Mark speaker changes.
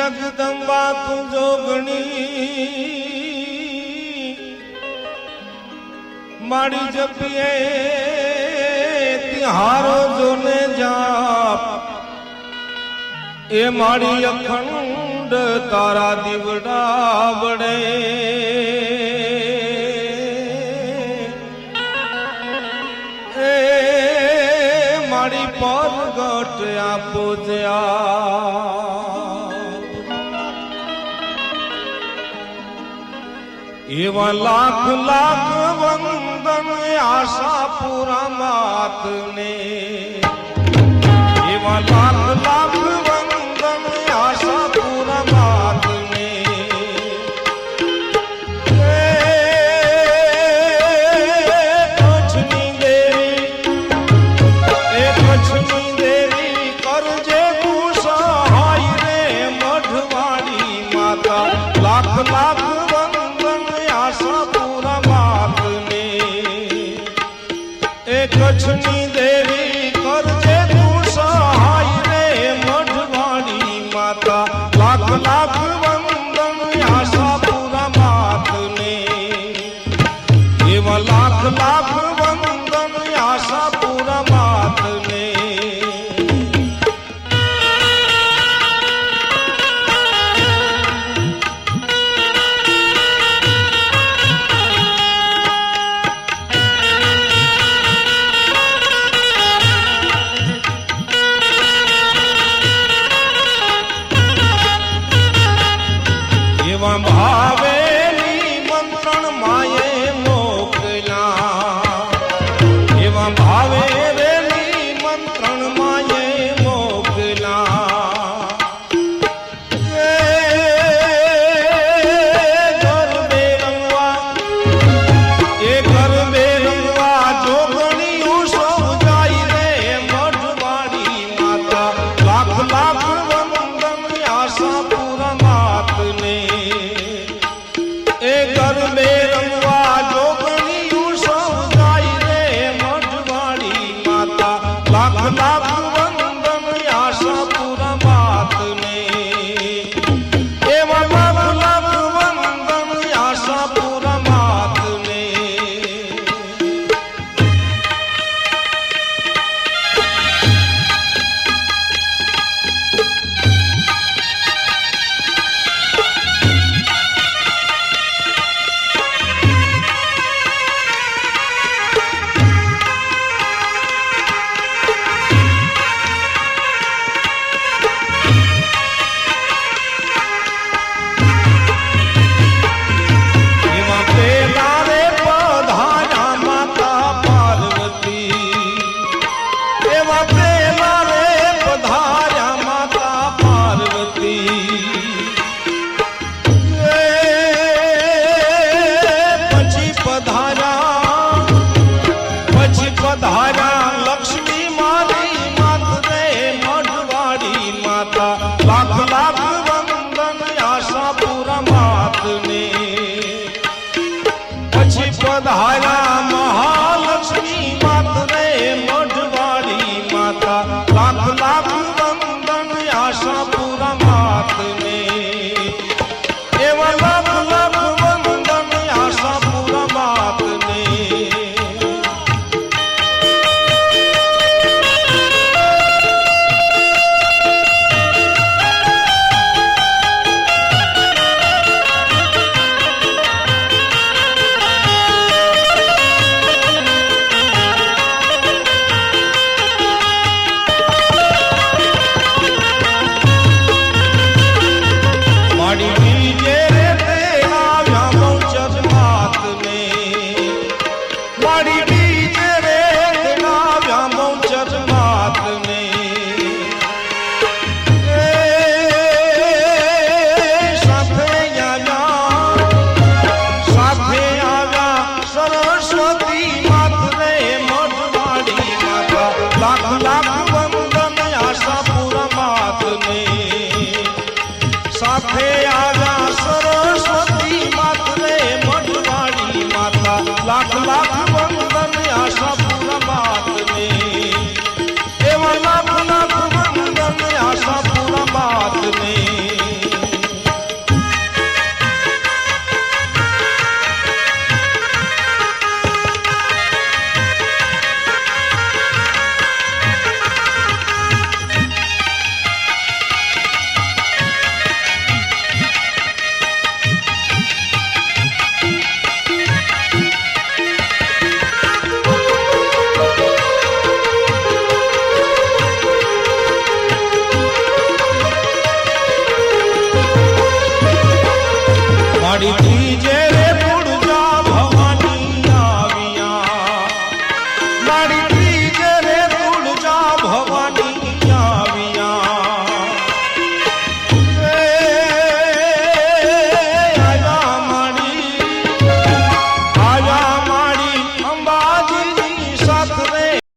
Speaker 1: જગદંબા તું જોગણી. મારી જપીએ, તિહારો જોને જાપ. એ મારી અખંડ તારા દીવડા વડે. મારી પર ગટ આપો જ્યા. એવા લાખ લાખ વંદન આશાપુરા માતને એવા લાખ લાખ વંદન આશાપુરા માતને કચ્છની દેવી એ કચ્છની દેવી કરજે તું સહાય રે મઢવાડી માતા લાખ લાખ લાખ લાખ વંદન कर मेरा ಮಾಡಿ ಡಿಜೆ